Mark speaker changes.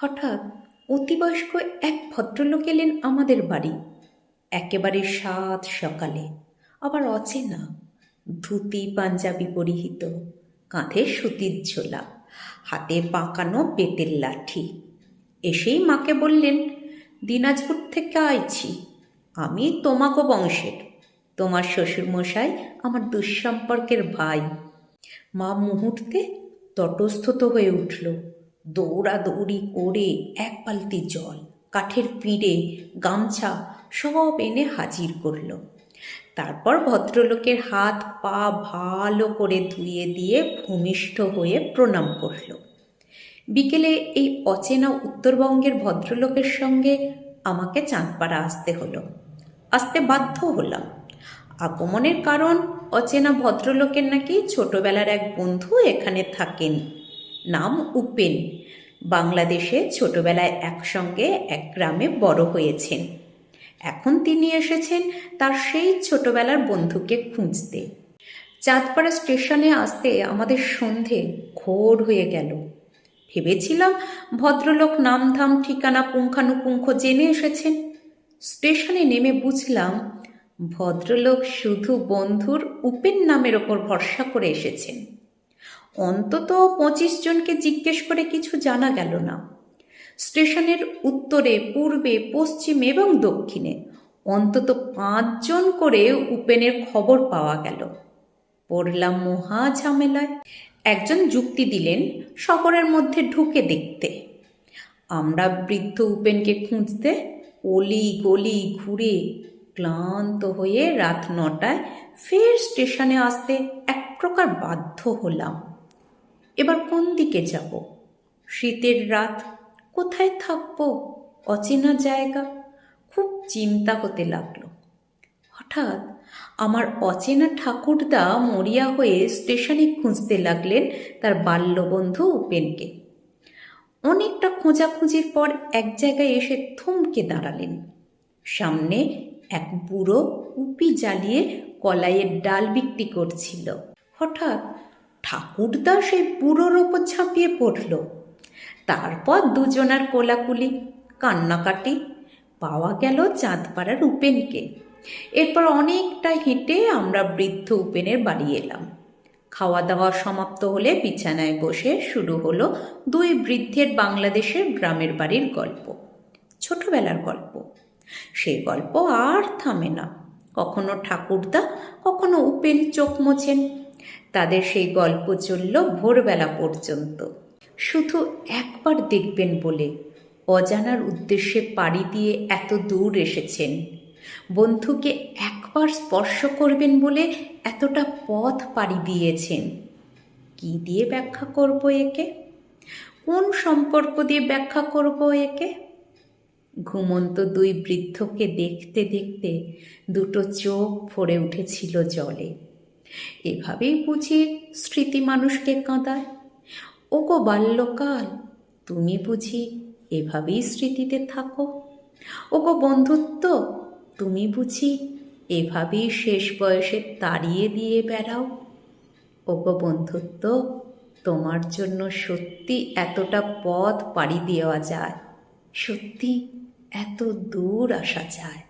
Speaker 1: হঠাৎ অতিবয়স্ক এক ভদ্রলোক এলেন আমাদের বাড়ি। একেবারে সাত সকালে, আবার অচেনা, ধুতি, পাঞ্জাবি পরিহিত, কাঁধে সুতির ঝোলা, হাতে পাকানো পেটের লাঠি। এসেই মাকে বললেন, দিনাজপুর থেকে আইছি। আমি তোমাকো বংশের। তোমার শ্বশুরমশাই আমার দুঃসম্পর্কের ভাই। মা মুহূর্তে তটস্থত হয়ে উঠল। দৌড়াদৌড়ি করে এক বালতি জল, কাঠের পিঁড়ে, গামছা সব এনে হাজির করল। তারপর ভদ্রলোকের হাত পা ভালো করে ধুয়ে দিয়ে ভূমিষ্ঠ হয়ে প্রণাম করল। বিকেলে এই অচেনা উত্তরবঙ্গের ভদ্রলোকের সঙ্গে আমাকে চাঁদপাড়া আসতে হলো। আসতে বাধ্য হলাম। আগমনের কারণ অচেনা ভদ্রলোকের নাকি ছোটবেলার এক বন্ধু এখানে থাকেন। নাম উপেন। বাংলাদেশে ছোটবেলায় একসঙ্গে এক গ্রামে বড় হয়েছেন। এখন তিনি এসেছেন তার সেই ছোটবেলার বন্ধুকে খুঁজতে। চাঁদপাড়া স্টেশনে আসতে আমাদের সন্ধে ঘোর হয়ে গেল। ভেবেছিলাম ভদ্রলোক নামধাম, ঠিকানা পুঙ্খানুপুঙ্খ জেনে এসেছেন। স্টেশনে নেমে বুঝলাম ভদ্রলোক শুধু বন্ধুর উপেন নামের ওপর ভরসা করে এসেছেন। অন্তত পঁচিশ জনকে জিজ্ঞেস করে কিছু জানা গেল না। স্টেশনের উত্তরে, পূর্বে, পশ্চিমে এবং দক্ষিণে অন্তত পাঁচজন করে উপেনের খবর পাওয়া গেল। পড়লাম মহা ঝামেলায়। একজন যুক্তি দিলেন শহরের মধ্যে ঢুকে দেখতে। আমরা বৃদ্ধ উপেনকে খুঁজতে অলি গলি ঘুরে ক্লান্ত হয়ে রাত নটায় ফের স্টেশনে আসতে এক প্রকার বাধ্য হলাম। এবার কোন দিকে যাব? শীতের রাত, কোথায় থাকব? অচেনা জায়গা? খুব চিন্তা হতে লাগল। হঠাৎ আমার অচেনা ঠাকুরদা মরিয়া হয়ে স্টেশনে খুঁজতে লাগলেন তার বাল্যবন্ধু উপেনকে। অনেকটা খোঁজাখুঁজির পর এক জায়গায় এসে থমকে দাঁড়ালেন। সামনে এক বুড়ো উপি জ্বালিয়ে কলাইয়ের ডাল বিক্রি করছিল। হঠাৎ ঠাকুরদা সেই বুড়োর ওপর ঝাঁপিয়ে পড়ল। তারপর দুজনার কোলাকুলি, কান্নাকাটি, পাওয়া গেল চাঁদপাড়ার উপেনকে এরপর অনেকটা হেঁটে আমরা বৃদ্ধ উপেনের বাড়ি এলাম। খাওয়া দাওয়া সমাপ্ত হলে বিছানায় বসে শুরু হলো দুই বৃদ্ধের বাংলাদেশের গ্রামের বাড়ির গল্প, ছোটবেলার গল্প। সেই গল্প আর থামে না। কখনো ঠাকুরদা, কখনো উপেন চোখ মোছেন। তাদের সেই গল্প চলল ভোরবেলা পর্যন্ত। শুধু একবার দেখবেন বলে অজানার উদ্দেশ্যে পাড়ি দিয়ে এত দূর এসেছেন। বন্ধুকে একবার স্পর্শ করবেন বলে এতটা পথ পাড়ি দিয়েছেন। কি দিয়ে ব্যাখ্যা করব একে? কোন সম্পর্ক দিয়ে ব্যাখ্যা করব একে? ঘুমন্ত দুই বৃদ্ধকে দেখতে দেখতে দুটো চোখ ভরে উঠেছিল জলে। এভাবেই বুঝি স্মৃতি মানুষকে কাঁদায়। ও গো বাল্যকাল, তুমি বুঝি এভাবেই স্মৃতিতে থাকো। ও গো বন্ধুত্ব, তুমি বুঝি এভাবেই শেষ বয়সে তাড়িয়ে দিয়ে বেড়াও। ও গো বন্ধুত্ব, তোমার জন্য সত্যি এতটা পথ পাড়ি দেওয়া যায়। সত্যি এত দূর আসা যায়।